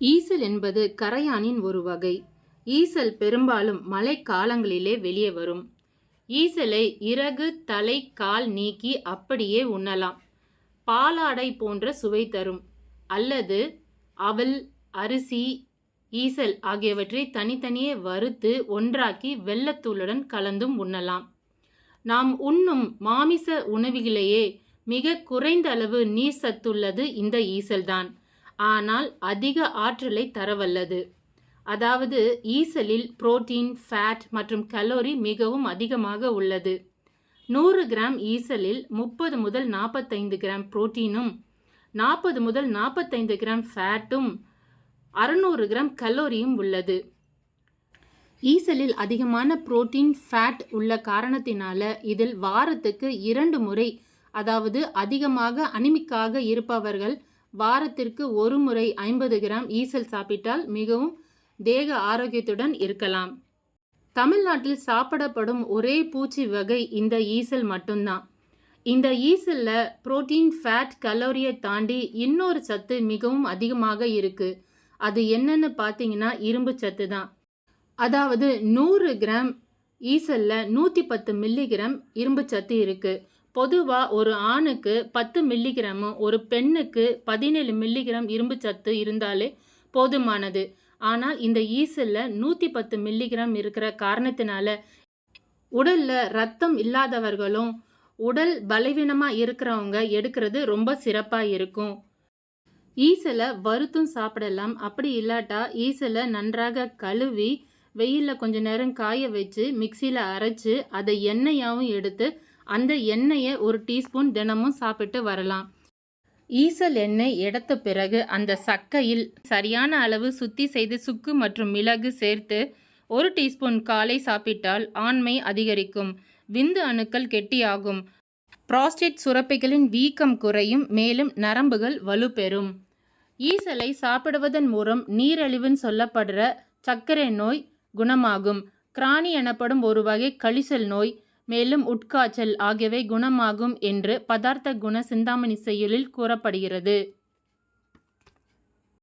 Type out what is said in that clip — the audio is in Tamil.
ஈசல் என்பது கரையானின் ஒரு வகை. ஈசல் பெரும்பாலும் மழைக்காலங்களிலே வெளியே வரும். ஈசலை இறகு தலை கால் நீக்கி அப்படியே உண்ணலாம். பாலாடை போன்ற சுவை தரும். அல்லது அவல் அரிசி ஈசல் ஆகியவற்றை தனித்தனியே வறுத்து ஒன்றாக்கி வெள்ளத்தூளுடன் கலந்தும் உண்ணலாம். நாம் உண்ணும் மாமிச உணவிலேயே மிக குறைந்த அளவு நீர் சத்துள்ளது இந்த ஈசல்தான். ஆனால் அதிக ஆற்றலை தரவல்லது. அதாவது ஈசலில் புரோட்டீன் ஃபேட் மற்றும் கலோரி மிகவும் அதிகமாக உள்ளது. நூறு கிராம் ஈசலில் முப்பது முதல் நாற்பத்தைந்து கிராம் புரோட்டீனும் நாற்பது முதல் நாற்பத்தைந்து கிராம் ஃபேட்டும் அறுநூறு கிராம் கலோரியும் உள்ளது. ஈசலில் அதிகமான புரோட்டீன் ஃபேட் உள்ள காரணத்தினால இதில் வாரத்துக்கு இரண்டு முறை அதாவது அதிகமாக அனிமிக்காக இருப்பவர்கள் வாரத்திற்கு ஒரு முறை ஐம்பது கிராம் ஈசல் சாப்பிட்டால் மிகவும் தேக ஆரோக்கியத்துடன் இருக்கலாம். தமிழ்நாட்டில் சாப்பிடப்படும் ஒரே பூச்சி வகை இந்த ஈசல் மட்டும்தான். இந்த ஈசலில் புரோட்டீன் ஃபேட் கலோரியை தாண்டி இன்னொரு சத்து மிகவும் அதிகமாக இருக்கு. அது என்னன்னு பார்த்தீங்கன்னா இரும்பு சத்து தான். அதாவது நூறு கிராம் ஈசலில் நூற்றி பத்து மில்லிகிராம் இரும்பு சத்து இருக்கு. பொதுவாக ஒரு ஆணுக்கு பத்து மில்லிகிராமும் ஒரு பெண்ணுக்கு பதினேழு மில்லிகிராம் இரும்பு சத்து இருந்தாலே போதுமானது. ஆனால் இந்த ஈசலில் நூற்றி பத்து மில்லிகிராம் இருக்கிற காரணத்தினால உடலில் ரத்தம் இல்லாதவர்களும் உடல் பலவீனமாக இருக்கிறவங்க எடுக்கிறது ரொம்ப சிறப்பாக இருக்கும். ஈசலை வறுத்தும் சாப்பிடலாம். அப்படி இல்லாட்டா ஈசலை நன்றாக கழுவி வெயிலில் கொஞ்ச நேரம் காய வச்சு மிக்சியில் அரைச்சு அதை எண்ணெயாகவும் எடுத்து அந்த எண்ணெயை ஒரு டீஸ்பூன் தினமும் சாப்பிட்டு வரலாம். ஈசல் எண்ணெய் எடுத்த பிறகு அந்த சக்கையில் சரியான அளவு சுத்தி செய்து சுக்கு மற்றும் மிளகு சேர்த்து ஒரு டீஸ்பூன் காலை சாப்பிட்டால் ஆண்மை அதிகரிக்கும். விந்து அணுக்கள் கெட்டியாகும். ப்ராஸ்டேட் சுரப்பிகளின் வீக்கம் குறையும் மேலும் நரம்புகள் வலுப்பெறும். ஈசலை சாப்பிடுவதன் மூலம் நீரழிவுன்னு சொல்லப்படுற சர்க்கரை நோய் குணமாகும். கிராணி எனப்படும் ஒரு வகை கழிசல் நோய் மேலும் உட்காய்ச்சல் ஆகியவை குணமாகும் என்று பதார்த்த குண சிந்தாமணி செயலில் கூறப்படுகிறது.